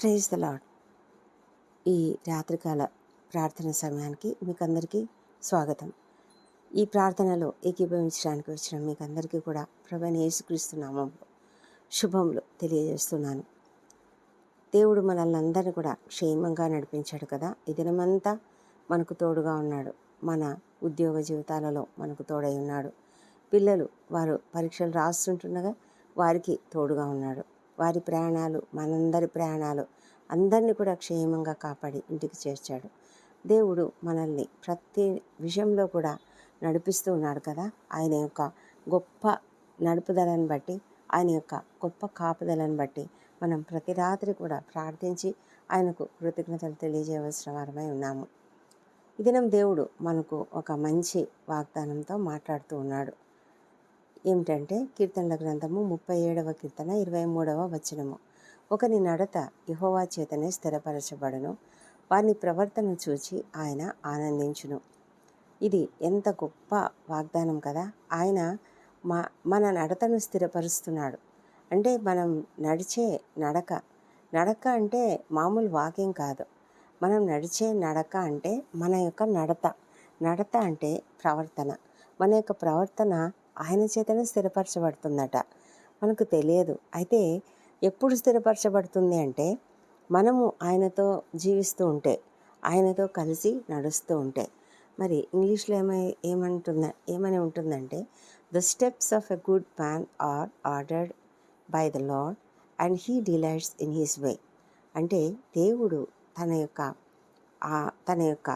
Praise the lord ఈ రాత్రికాల ప్రార్థన సమయానికి మీకు అందరికీ స్వాగతం. ఈ ప్రార్థనలో ఏకీభవించడానికి వచ్చిన మీకు అందరికీ కూడా ప్రభుని యేసుక్రీస్తు శుభములు తెలియజేస్తున్నాను. దేవుడు మనల్ని అందరినీ కూడా క్షేమంగా నడిపించాడు కదా. ఈ దినమంతా మనకు తోడుగా ఉన్నాడు. మన ఉద్యోగ జీవితాలలో మనకు తోడై ఉన్నాడు. పిల్లలు వారు పరీక్షలు రాస్తుంటుండగా వారికి తోడుగా ఉన్నాడు. వారి ప్రయాణాలు మనందరి ప్రయాణాలు అందరినీ కూడా క్షేమంగా కాపాడి ఇంటికి చేర్చాడు. దేవుడు మనల్ని ప్రతి విషయంలో కూడా నడిపిస్తూ ఉన్నాడు కదా. ఆయన యొక్క గొప్ప నడుపుదలను బట్టి ఆయన యొక్క గొప్ప కాపుదలను బట్టి మనం ప్రతి రాత్రి కూడా ప్రార్థించి ఆయనకు కృతజ్ఞతలు తెలియజేయవలసిన వారమై ఉన్నాము. ఈ దినం దేవుడు మనకు ఒక మంచి వాగ్దానంతో మాట్లాడుతూ ఉన్నాడు. ఏమిటంటే కీర్తనల గ్రంథము ముప్పై ఏడవ కీర్తన ఇరవై మూడవ వచనము. ఒకని నడత యహోవా చేతనే స్థిరపరచబడును. వాని ప్రవర్తన చూచి ఆయన ఆనందించును. ఇది ఎంత గొప్ప వాగ్దానం కదా! ఆయన మా మన నడతను స్థిరపరుస్తున్నాడు. అంటే మనం నడిచే నడక. నడక అంటే మామూలు వాకింగ్ కాదు. మనం నడిచే నడక అంటే మన యొక్క నడత. నడత అంటే ప్రవర్తన. మన యొక్క ప్రవర్తన ఆయన చేతనే స్థిరపరచబడుతుందట. మనకు తెలియదు. అయితే ఎప్పుడు స్థిరపరచబడుతుంది అంటే మనము ఆయనతో జీవిస్తూ ఉంటే ఆయనతో కలిసి నడుస్తూ ఉంటే. మరి ఇంగ్లీష్లో ఏమై ఏమంటుంద ఏమని ఉంటుందంటే the steps of a good man are ordered by the Lord and he delights in his way అంటే దేవుడు తన యొక్క తన యొక్క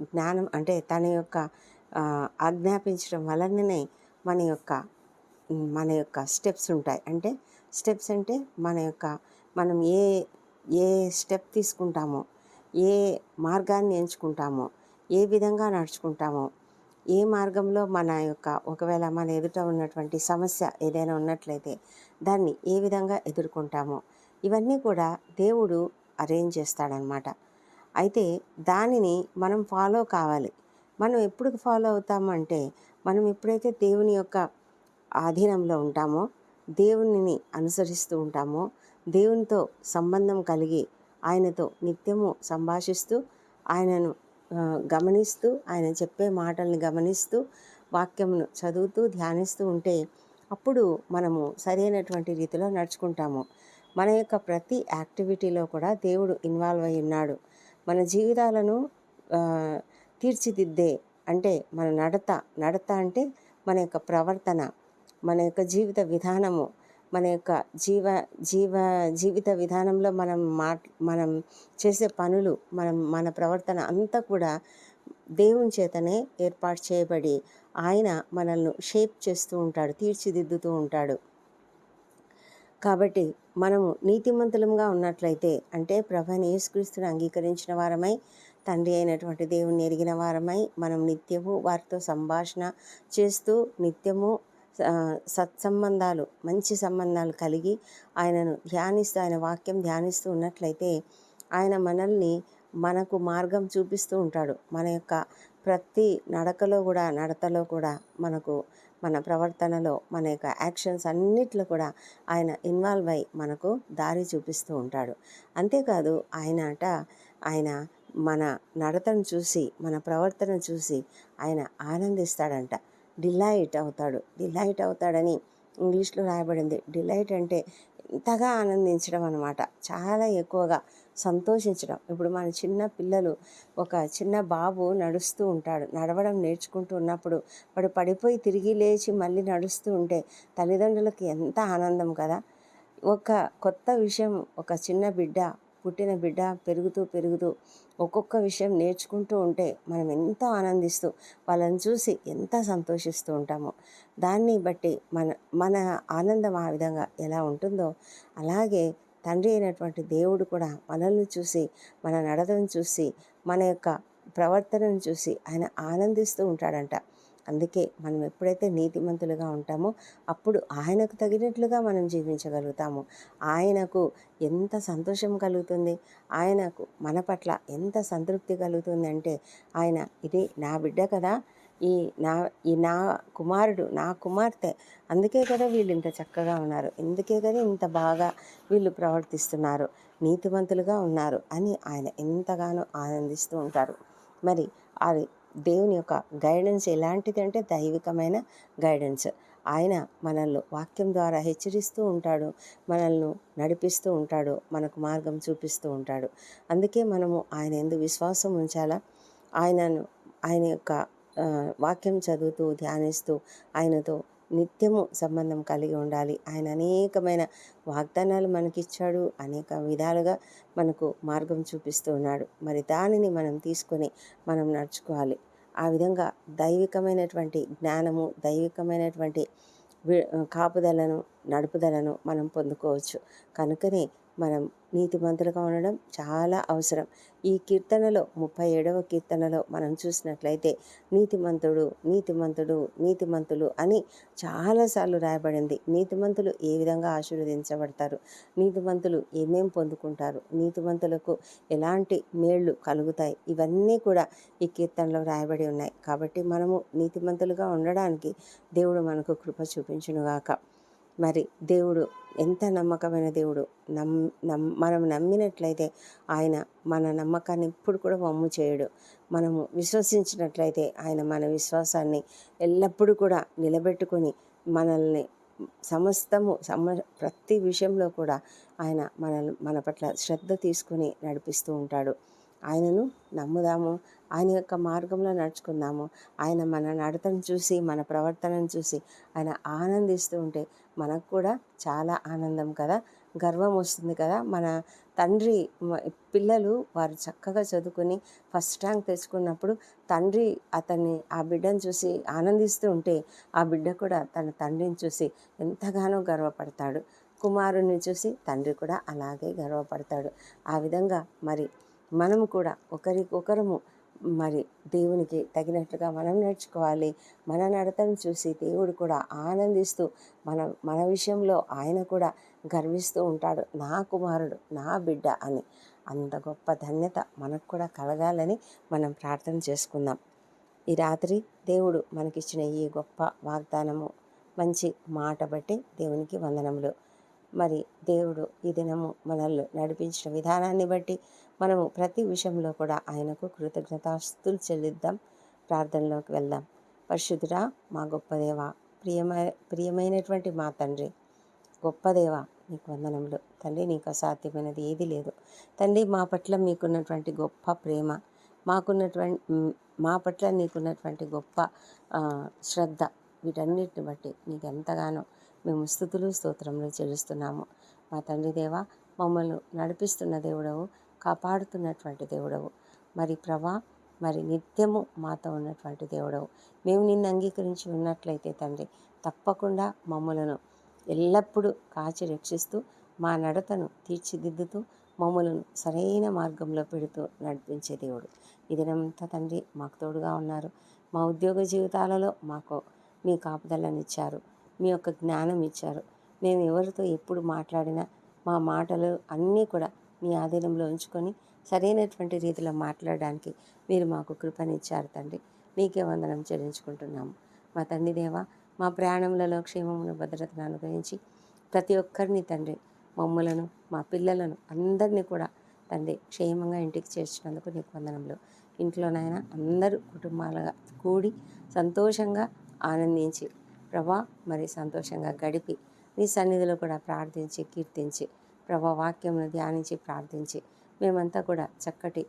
జ్ఞానం అంటే తన యొక్క ఆజ్ఞాపించడం వలననే మన యొక్క మన యొక్క స్టెప్స్ ఉంటాయి. అంటే స్టెప్స్ అంటే మన యొక్క మనం ఏ ఏ స్టెప్ తీసుకుంటామో ఏ మార్గాన్ని ఎంచుకుంటామో ఏ విధంగా నడుచుకుంటామో ఏ మార్గంలో మన యొక్క ఒకవేళ మన ఎదుట ఉన్నటువంటి సమస్య ఏదైనా ఉన్నట్లయితే దాన్ని ఏ విధంగా ఎదుర్కొంటామో ఇవన్నీ కూడా దేవుడు అరేంజ్ చేస్తాడనమాట. అయితే దానిని మనం ఫాలో కావాలి. మనం ఎప్పుడు ఫాలో అవుతామంటే మనం ఎప్పుడైతే దేవుని యొక్క ఆధీనంలో ఉంటామో దేవునిని అనుసరిస్తూ ఉంటామో దేవునితో సంబంధం కలిగి ఆయనతో నిత్యము సంభాషిస్తూ ఆయనను గమనిస్తూ ఆయన చెప్పే మాటల్ని గమనిస్తూ వాక్యమును చదువుతూ ధ్యానిస్తూ ఉంటే అప్పుడు మనము సరైనటువంటి రీతిలో నడుచుకుంటాము. మన యొక్క ప్రతి యాక్టివిటీలో కూడా దేవుడు ఇన్వాల్వ్ అయి ఉన్నాడు. మన జీవితాలను తీర్చిదిద్దే అంటే మన నడత నడత అంటే మన యొక్క ప్రవర్తన మన యొక్క జీవిత విధానము మన యొక్క జీవ జీవ జీవిత విధానంలో మనం మాట్ మనం చేసే పనులు మనం మన ప్రవర్తన అంతా కూడా దేవుని చేతనే ఏర్పాటు చేయబడి ఆయన మనల్ని షేప్ చేస్తూ ఉంటాడు తీర్చిదిద్దుతూ ఉంటాడు. కాబట్టి మనము నీతిమంతులంగా ఉన్నట్లయితే అంటే ప్రభని యేసుక్రీస్తుని అంగీకరించిన వారమై తండ్రి అయినటువంటి దేవుని ఎరిగిన వారమై మనం నిత్యము వారితో సంభాషణ చేస్తూ నిత్యము సత్సంబంధాలు మంచి సంబంధాలు కలిగి ఆయనను ధ్యానిస్తూ ఆయన వాక్యం ధ్యానిస్తూ ఉన్నట్లయితే ఆయన మనల్ని మనకు మార్గం చూపిస్తూ ఉంటాడు. మన యొక్క ప్రతి నడకలో కూడా నడతలో కూడా మనకు మన ప్రవర్తనలో మన యొక్క యాక్షన్స్ అన్నిట్లో కూడా ఆయన ఇన్వాల్వ్ అయి మనకు దారి చూపిస్తూ ఉంటాడు. అంతేకాదు ఆయన అట ఆయన మన నడతను చూసి మన ప్రవర్తన చూసి ఆయన ఆనందిస్తాడంట. డిలైట్ అవుతాడు. డిలైట్ అవుతాడని ఇంగ్లీష్లో రాయబడింది. డిలైట్ అంటే ఎంతగా ఆనందించడం అనమాట చాలా ఎక్కువగా సంతోషించడం. ఇప్పుడు మన చిన్న పిల్లలు ఒక చిన్న బాబు నడుస్తూ ఉంటాడు. నడవడం నేర్చుకుంటూ ఉన్నప్పుడు వాడు పడిపోయి తిరిగి లేచి మళ్ళీ నడుస్తూ ఉంటే తల్లిదండ్రులకి ఎంత ఆనందం కదా! ఒక కొత్త విషయం ఒక చిన్న బిడ్డ పుట్టిన బిడ్డ పెరుగుతూ పెరుగుతూ ఒక్కొక్క విషయం నేర్చుకుంటూ ఉంటే మనం ఎంతో ఆనందిస్తూ వాళ్ళని చూసి ఎంత సంతోషిస్తూ ఉంటామో! దాన్ని బట్టి మన మన ఆనందం ఆ విధంగా ఎలా ఉంటుందో అలాగే తండ్రి అయినటువంటి దేవుడు కూడా మనల్ని చూసి మన నడతను చూసి మన యొక్క ప్రవర్తనను చూసి ఆయన ఆనందిస్తూ ఉంటాడంట. అందుకే మనం ఎప్పుడైతే నీతిమంతులుగా ఉంటామో అప్పుడు ఆయనకు తగినట్లుగా మనం జీవించగలుగుతాము. ఆయనకు ఎంత సంతోషం కలుగుతుంది? ఆయనకు మన పట్ల ఎంత సంతృప్తి కలుగుతుంది అంటే ఆయన ఇది నా బిడ్డ కదా ఈ నా ఈ నా కుమారుడు నా కుమార్తె. అందుకే కదా వీళ్ళు ఇంత చక్కగా ఉన్నారు. ఎందుకే కదా ఇంత బాగా వీళ్ళు ప్రవర్తిస్తున్నారు నీతివంతులుగా ఉన్నారు అని ఆయన ఎంతగానో ఆనందిస్తూ ఉంటారు. మరి అది దేవుని యొక్క గైడెన్స్ ఎలాంటిది అంటే దైవికమైన గైడెన్స్ ఆయన మనల్ని వాక్యం ద్వారా హెచ్చరిస్తూ ఉంటాడు మనల్ని నడిపిస్తూ ఉంటాడు మనకు మార్గం చూపిస్తూ ఉంటాడు. అందుకే మనము ఆయన ఎందు విశ్వాసం ఉంచాలా? ఆయనను ఆయన యొక్క వాక్యం చదువుతూ ధ్యానిస్తూ ఆయనతో నిత్యము సంబంధం కలిగి ఉండాలి. ఆయన అనేకమైన వాగ్దానాలు మనకిచ్చాడు. అనేక విధాలుగా మనకు మార్గం చూపిస్తూ ఉన్నాడు. మరి దానిని మనం తీసుకొని మనం నడుచుకోవాలి. ఆ విధంగా దైవికమైనటువంటి జ్ఞానము దైవికమైనటువంటి వి- కాపుదలను నడుపుదలను మనం పొందుకోవచ్చు. కనుకనే మనం నీతిమంతులుగా ఉండడం చాలా అవసరం. ఈ కీర్తనలో ముప్పై ఏడవ కీర్తనలో మనం చూసినట్లయితే నీతిమంతుడు నీతిమంతుడు నీతిమంతులు అని చాలాసార్లు రాయబడింది. నీతిమంతులు ఏ విధంగా ఆశీర్వదించబడతారు? నీతిమంతులు ఏమేం పొందుకుంటారు? నీతిమంతులకు ఎలాంటి మేళ్ళు కలుగుతాయి? ఇవన్నీ కూడా ఈ కీర్తనలో రాయబడి ఉన్నాయి. కాబట్టి మనము నీతిమంతులుగా ఉండడానికి దేవుడు మనకు కృప చూపించునుగాక. మరి దేవుడు ఎంత నమ్మకమైన దేవుడు. నమ్ నమ్ మనం నమ్మినట్లయితే ఆయన మన నమ్మకాన్ని ఇప్పుడు కూడా వమ్ము చేయడు. మనము విశ్వసించినట్లయితే ఆయన మన విశ్వాసాన్ని ఎల్లప్పుడూ కూడా నిలబెట్టుకొని మనల్ని సమస్తము సమ ప్రతి విషయంలో కూడా ఆయన మన మన పట్ల శ్రద్ధ తీసుకుని నడిపిస్తూ ఉంటాడు. ఆయనను నమ్ముదాము. ఆయన యొక్క మార్గంలో నడుచుకుందాము. ఆయన మన నడతను చూసి మన ప్రవర్తనను చూసి ఆయన ఆనందిస్తూ ఉంటే మనకు కూడా చాలా ఆనందం కదా. గర్వం వస్తుంది కదా. మన తండ్రి పిల్లలు వారు చక్కగా చదువుకుని ఫస్ట్ ర్యాంక్ తెచ్చుకున్నప్పుడు తండ్రి అతన్ని ఆ బిడ్డను చూసి ఆనందిస్తూ ఉంటే ఆ బిడ్డ కూడా తన తండ్రిని చూసి ఎంతగానో గర్వపడతాడు. కుమారుని చూసి తండ్రి కూడా అలాగే గర్వపడతాడు. ఆ విధంగా మరి మనము కూడా ఒకరికొకరము మరి దేవునికి తగినట్లుగా మనం నడుచుకోవాలి. మన నడతను చూసి దేవుడు కూడా ఆనందిస్తూ మన మన విషయంలో ఆయన కూడా గర్విస్తూ ఉంటాడు. నా కుమారుడు నా బిడ్డ అని. అంత గొప్ప ధన్యత మనకు కూడా కలగాలని మనం ప్రార్థన చేసుకుందాం. ఈ రాత్రి దేవుడు మనకిచ్చిన ఈ గొప్ప వాగ్దానము మంచి మాట బట్టి దేవునికి వందనములు. మరి దేవుడు ఈ దినము మనల్ని నడిపించిన విధానాన్ని బట్టి మనము ప్రతి విషయంలో కూడా ఆయనకు కృతజ్ఞతాస్తులు చెల్లిద్దాం ప్రార్థనలోకి వెళ్దాం. పరిశుద్ధురా మా గొప్ప దేవ ప్రియమై ప్రియమైనటువంటి మా తండ్రి గొప్ప దేవ నీకు వందనములు. తండ్రి నీకు అసాధ్యమైనది ఏది లేదు. తండ్రి మా పట్ల మీకున్నటువంటి గొప్ప ప్రేమ మాకున్నటువంటి మా పట్ల నీకున్నటువంటి గొప్ప శ్రద్ధ వీటన్నిటిని బట్టి నీకు ఎంతగానో మేము స్థుతులు స్తోత్రములు చెల్లిస్తున్నాము. మా తండ్రి దేవ మమ్మల్ని నడిపిస్తున్న దేవుడవు కాపాడుతున్నటువంటి దేవుడవు. మరి ప్రభా మరి నిత్యము మాతో ఉన్నటువంటి దేవుడవు. మేము నిన్ను అంగీకరించి ఉన్నట్లయితే తండ్రి తప్పకుండా మమ్మలను ఎల్లప్పుడూ కాచి రక్షిస్తూ మా నడతను తీర్చిదిద్దుతూ మమ్మలను సరైన మార్గంలో పెడుతూ నడిపించే దేవుడు. ఇదినంతా తండ్రి మాకు తోడుగా ఉన్నారు. మా ఉద్యోగ జీవితాలలో మాకు మీ కాపుదలను ఇచ్చారు. మీ యొక్క జ్ఞానం ఇచ్చారు. మేము ఎవరితో ఎప్పుడు మాట్లాడినా మా మాటలు అన్నీ కూడా మీ ఆధీనంలో ఉంచుకొని సరైనటువంటి రీతిలో మాట్లాడడానికి మీరు మాకు కృపనిచ్చారు తండ్రి. నీకే వందనం చెల్లించుకుంటున్నాము. మా తండ్రి దేవ మా ప్రయాణంలో క్షేమమును భద్రతను అనుగ్రహించి ప్రతి ఒక్కరిని తండ్రి మమ్మలను మా పిల్లలను అందరినీ కూడా తండ్రి క్షేమంగా ఇంటికి చేర్చినందుకు నీకు వందనంలో ఇంట్లోనైనా అందరూ కుటుంబాలుగా కూడి సంతోషంగా ఆనందించి ప్రభా మరి సంతోషంగా గడిపి నీ సన్నిధిలో కూడా ప్రార్థించి కీర్తించి ప్రభా వాక్యమును ధ్యానించి ప్రార్థించి మేమంతా కూడా చక్కటి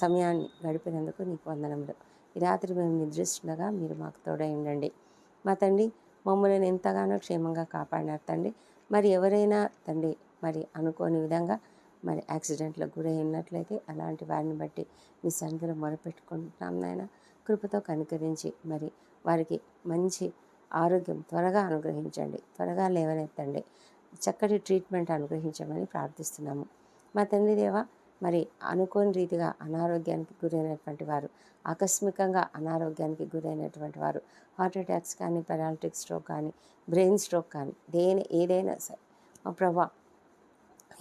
సమయాన్ని గడిపినందుకు నీకు వందనములు. ఈ రాత్రి మేము నిద్రిస్తుండగా మీరు మాకు తోడై ఉండండి. మా తండ్రి మమ్మల్ని ఎంతగానో క్షేమంగా కాపాడినారు తండ్రి. మరి ఎవరైనా తండ్రి మరి అనుకోని విధంగా మరి యాక్సిడెంట్లకు గురై ఉన్నట్లయితే అలాంటి వారిని బట్టి మీ సన్నిధిలో మొరపెట్టుకుంటున్నాం నాయన. కృపతో కనుకరించి మరి వారికి మంచి ఆరోగ్యం త్వరగా అనుగ్రహించండి. త్వరగా లేవనెత్తండి. చక్కటి ట్రీట్మెంట్ అనుగ్రహించమని ప్రార్థిస్తున్నాము. మా తండ్రి దేవ మరి అనుకోని రీతిగా అనారోగ్యానికి గురైనటువంటి వారు ఆకస్మికంగా అనారోగ్యానికి గురైనటువంటి వారు హార్ట్ అటాక్స్ కానీ పెరాలిటిక్ స్ట్రోక్ కానీ బ్రెయిన్ స్ట్రోక్ కానీ దేని ఏదైనా సరే మా ప్రభా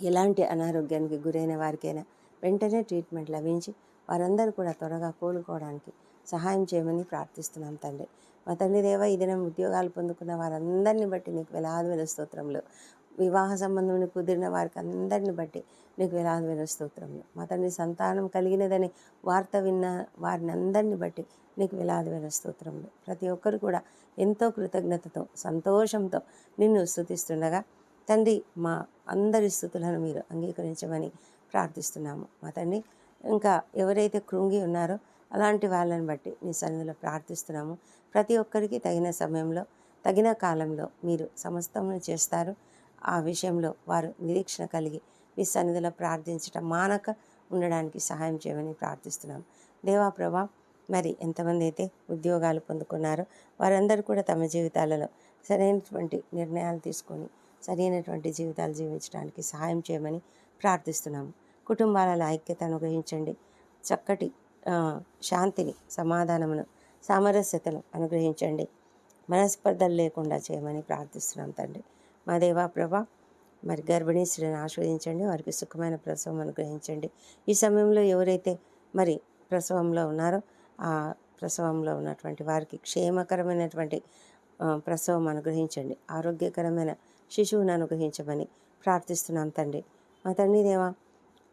ఎలాంటి అనారోగ్యానికి గురైన వారికైనా వెంటనే ట్రీట్మెంట్ లభించి వారందరూ కూడా త్వరగా కోలుకోవడానికి సహాయం చేయమని ప్రార్థిస్తున్నాం తండ్రి. మా తండ్రి దేవ ఈ దినం ఉద్యోగాలు పొందుకున్న వారందరినీ బట్టి నీకు వేలాది వేల స్తోత్రంలో వివాహ సంబంధం కుదిరిన వారికి అందరిని బట్టి నీకు వేలాది వేల స్తోత్రములు. మా తండ్రి సంతానం కలిగినదని వార్త విన్న వారిని అందరిని బట్టి నీకు వేలాది వేల స్తోత్రములు. ప్రతి ఒక్కరు కూడా ఎంతో కృతజ్ఞతతో సంతోషంతో నిన్ను స్థుతిస్తుండగా తండ్రి మా అందరి స్థుతులను మీరు అంగీకరించమని ప్రార్థిస్తున్నాము. మా తండ్రి ఇంకా ఎవరైతే కృంగి ఉన్నారో అలాంటి వాళ్ళని బట్టి నీ సన్నిధిలో ప్రార్థిస్తున్నాము. ప్రతి ఒక్కరికి తగిన సమయంలో తగిన కాలంలో మీరు సమస్తమును చేస్తారు. ఆ విషయంలో వారు నిరీక్షణ కలిగి మీ సన్నిధిలో ప్రార్థించటం మానక ఉండడానికి సహాయం చేయమని ప్రార్థిస్తున్నాం. దేవా ప్రభా మరి ఎంతమంది అయితే ఉద్యోగాలు పొందుకున్నారో వారందరూ కూడా తమ జీవితాలలో సరైనటువంటి నిర్ణయాలు తీసుకొని సరైనటువంటి జీవితాలు జీవించడానికి సహాయం చేయమని ప్రార్థిస్తున్నాము. కుటుంబాలలో ఐక్యతను గ్రహించండి చక్కటి శాంతిని సమాధానమును సామరస్యతను అనుగ్రహించండి. మనస్పర్ధలు లేకుండా చేయమని ప్రార్థిస్తున్నాం తండ్రి. మా దేవా ప్రభా మరి గర్భిణీ స్త్రీని ఆస్వాదించండి వారికి సుఖమైన ప్రసవం అనుగ్రహించండి. ఈ సమయంలో ఎవరైతే మరి ప్రసవంలో ఉన్నారో ఆ ప్రసవంలో ఉన్నటువంటి వారికి క్షేమకరమైనటువంటి ప్రసవం అనుగ్రహించండి. ఆరోగ్యకరమైన శిశువును అనుగ్రహించమని ప్రార్థిస్తున్నాం తండ్రి. మా తండ్రి దేవా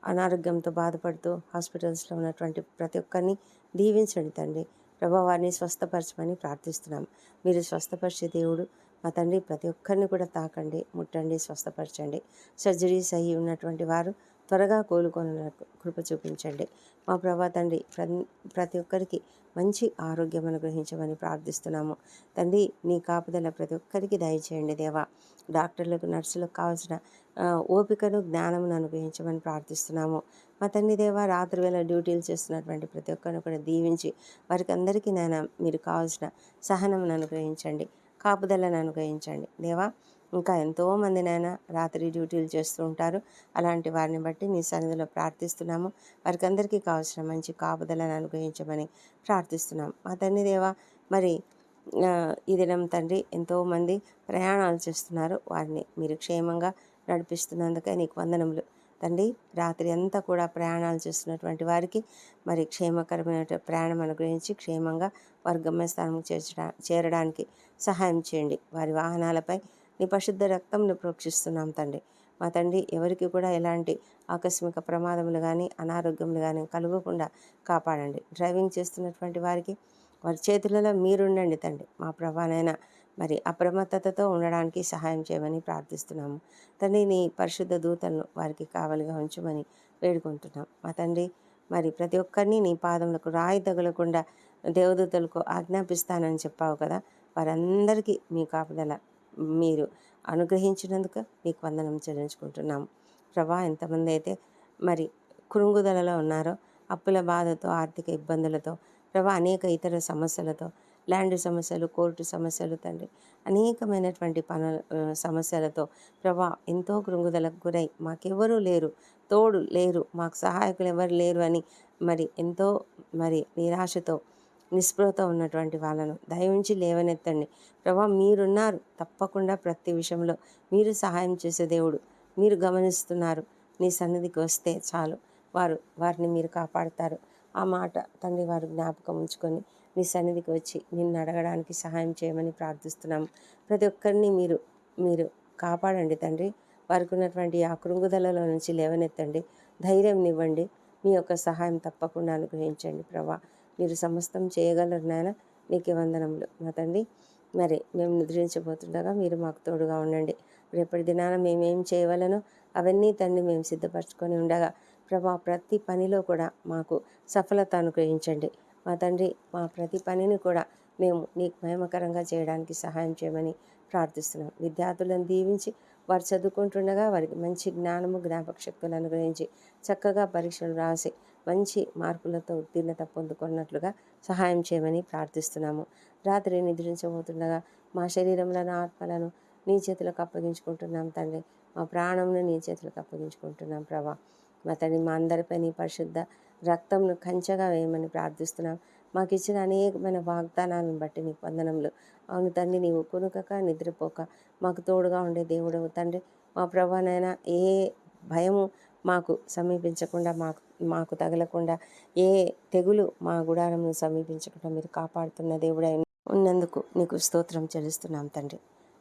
అనారోగ్యంతో బాధపడుతూ హాస్పిటల్స్లో ఉన్నటువంటి ప్రతి ఒక్కరిని దీవించండి తండ్రి. ప్రభా వారిని స్వస్థపరచమని ప్రార్థిస్తున్నాం. మీరు స్వస్థపరిచే దేవుడు మా తండ్రి ప్రతి ఒక్కరిని కూడా తాకండి ముట్టండి స్వస్థపరచండి. సర్జరీస్ అయ్యి ఉన్నటువంటి వారు త్వరగా కోలుకొని కృప చూపించండి. మా ప్రభా తండ్రి ప్ర- ప్రతి ఒక్కరికి మంచి ఆరోగ్యం అనుగ్రహించమని ప్రార్థిస్తున్నాము. తండ్రి నీ కాపుదల ప్రతి ఒక్కరికి దయచేయండి దేవా. డాక్టర్లకు నర్సులకు కావాల్సిన ఓపికను జ్ఞానమును అనుగ్రహించమని ప్రార్థిస్తున్నాము. మా తండ్రి దేవా రాత్రి వేళ డ్యూటీలు చేస్తున్నటువంటి ప్రతి ఒక్కరిని కూడా దీవించి వారికి అందరికీ నాయన మీరు కావాల్సిన సహనమును అనుగ్రహించండి. కాపుదలను అనుగ్రహించండి. దేవా ఇంకా ఎంతోమంది నాయన రాత్రి డ్యూటీలు చేస్తూ ఉంటారు. అలాంటి వారిని బట్టి నీ సన్నిధిలో ప్రార్థిస్తున్నాము. వారికి అందరికీ కావాల్సిన మంచి కాపుదలను అనుగ్రహించమని ప్రార్థిస్తున్నాం. మా తండ్రి దేవా మరి ఈ దినం తండ్రి ఎంతోమంది ప్రయాణాలు చేస్తున్నారు. వారిని మీరు క్షేమంగా నడిపిస్తున్నందుకే నీకు వందనములు. తండ్రి రాత్రి అంతా కూడా ప్రయాణాలు చేస్తున్నటువంటి వారికి మరి క్షేమకరమైన ప్రయాణం అనుగ్రహించి క్షేమంగా వారి గమ్యస్థానం చేర్చడా చేరడానికి సహాయం చేయండి. వారి వాహనాలపై నీ పరిశుద్ధ రక్తంను ప్రోక్షిస్తున్నాం తండ్రి. మా తండ్రి ఎవరికి కూడా ఎలాంటి ఆకస్మిక ప్రమాదములు కానీ అనారోగ్యములు కానీ కలగకుండా కాపాడండి. డ్రైవింగ్ చేస్తున్నటువంటి వారికి వారి చేతులలో మీరుండండి తండ్రి. మా ప్రభానైనా మరి అప్రమత్తతతో ఉండడానికి సహాయం చేయమని ప్రార్థిస్తున్నాము. తండ్రి నీ పరిశుద్ధ దూతలను వారికి కావలిగా ఉంచమని వేడుకుంటున్నాం. మా తండ్రి మరి ప్రతి ఒక్కరిని నీ పాదములకు రాయి తగలకుండా దేవదూతలకు ఆజ్ఞాపిస్తానని చెప్పావు కదా. వారందరికీ మీ కాపుదల మీరు అనుగ్రహించినందుకు మీకు వందనం చెల్లించుకుంటున్నాము ప్రభా ఎంతమంది అయితే మరి కురుంగుదలలో ఉన్నారో అప్పుల బాధతో ఆర్థిక ఇబ్బందులతో ప్రభా అనేక ఇతర సమస్యలతో ల్యాండ్ సమస్యలు కోర్టు సమస్యలు తండ్రి. అనేకమైనటువంటి పనుల సమస్యలతో ప్రభా ఎంతో కృంగుదలకు గురై మాకెవరూ లేరు తోడు లేరు మాకు సహాయకులు ఎవరు లేరు అని మరి ఎంతో మరి నిరాశతో నిస్పృహతో ఉన్నటువంటి వాళ్ళను దయవుంచి లేవనెత్తండి. ప్రభా మీరున్నారు తప్పకుండా ప్రతి విషయంలో మీరు సహాయం చేసే దేవుడు మీరు గమనిస్తున్నారు నీ సన్నిధికి వస్తే చాలు. వారు వారిని మీరు కాపాడుతారు. ఆ మాట తండ్రి వారు జ్ఞాపకం ఉంచుకొని మీ సన్నిధికి వచ్చి నిన్ను అడగడానికి సహాయం చేయమని ప్రార్థిస్తున్నాము. ప్రతి ఒక్కరిని మీరు మీరు కాపాడండి తండ్రి. వారికి ఉన్నటువంటి ఆ కృంగుదలలో నుంచి లేవనెత్తండి. ధైర్యం ఇవ్వండి. మీ యొక్క సహాయం తప్పకుండా అనుగ్రహించండి ప్రభా. మీరు సమస్తం చేయగలరు నాయన. నీకే వందనములు. మా తండ్రి మరి మేము నిద్రించబోతుండగా మీరు మాకు తోడుగా ఉండండి. రేపటి దినాన మేమేం చేయవలనో అవన్నీ తండ్రి మేము సిద్ధపరచుకొని ఉండగా ప్రభా ప్రతి పనిలో కూడా మాకు సఫలత అనుగ్రహించండి. మా తండ్రి మా ప్రతి పనిని కూడా మేము నీకు మహిమకరంగా చేయడానికి సహాయం చేయమని ప్రార్థిస్తున్నాం. విద్యార్థులను దీవించి వారు చదువుకుంటుండగా వారికి మంచి జ్ఞానము జ్ఞాపక శక్తులు అనుగ్రహించి చక్కగా పరీక్షలు రాసి మంచి మార్కులతో ఉత్తీర్ణత పొందుకున్నట్లుగా సహాయం చేయమని ప్రార్థిస్తున్నాము. రాత్రి నిద్రించబోతుండగా మా శరీరంలోని ఆత్మలను నీ చేతులకు అప్పగించుకుంటున్నాం తండ్రి. మా ప్రాణంను నీ చేతులకు అప్పగించుకుంటున్నాం ప్రభా. మా తండ్రి మా అందరిపై నీ పరిశుద్ధ రక్తంను కంచగా వేయమని ప్రార్థిస్తున్నాం. మాకు ఇచ్చిన అనేకమైన వాగ్దానాలను బట్టి నీ వందనములు. అవును తండ్రి నీవు కొనుకక నిద్రపోక మాకు తోడుగా ఉండే దేవుడవు తండ్రి. మా ప్రభానైనా ఏ భయము మాకు సమీపించకుండా మాకు మాకు తగలకుండా ఏ తెగులు మా గుడారంను సమీపించకుండా మీరు కాపాడుతున్న దేవుడై ఉన్నందుకు నీకు స్తోత్రం చెల్లిస్తున్నాం తండ్రి.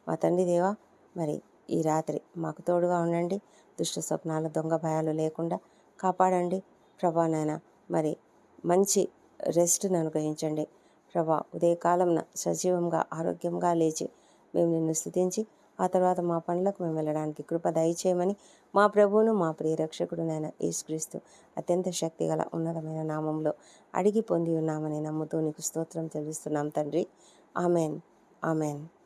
మా తండ్రి దేవా మరి ఈ రాత్రి మాకు తోడుగా ఉండండి. దుష్ట స్వప్నాలు దొంగ భయాలు లేకుండా కాపాడండి. ప్రభా నాయన మరి మంచి రెస్ట్ను అనుగ్రహించండి. ప్రభా ఉదయకాలంన సజీవంగా ఆరోగ్యంగా లేచి మేము నిన్ను స్థుతించి ఆ తర్వాత మా పనులకు మేము వెళ్ళడానికి కృప దయచేయమని మా ప్రభువును మా ప్రియ రక్షకుడు యేసుక్రీస్తు అత్యంత శక్తిగల ఉన్నతమైన నామంలో అడిగి పొంది ఉన్నామని నమ్ముతూ నీకు స్తోత్రం తెలుస్తున్నాం తండ్రి. ఆమెన్. ఆమెన్.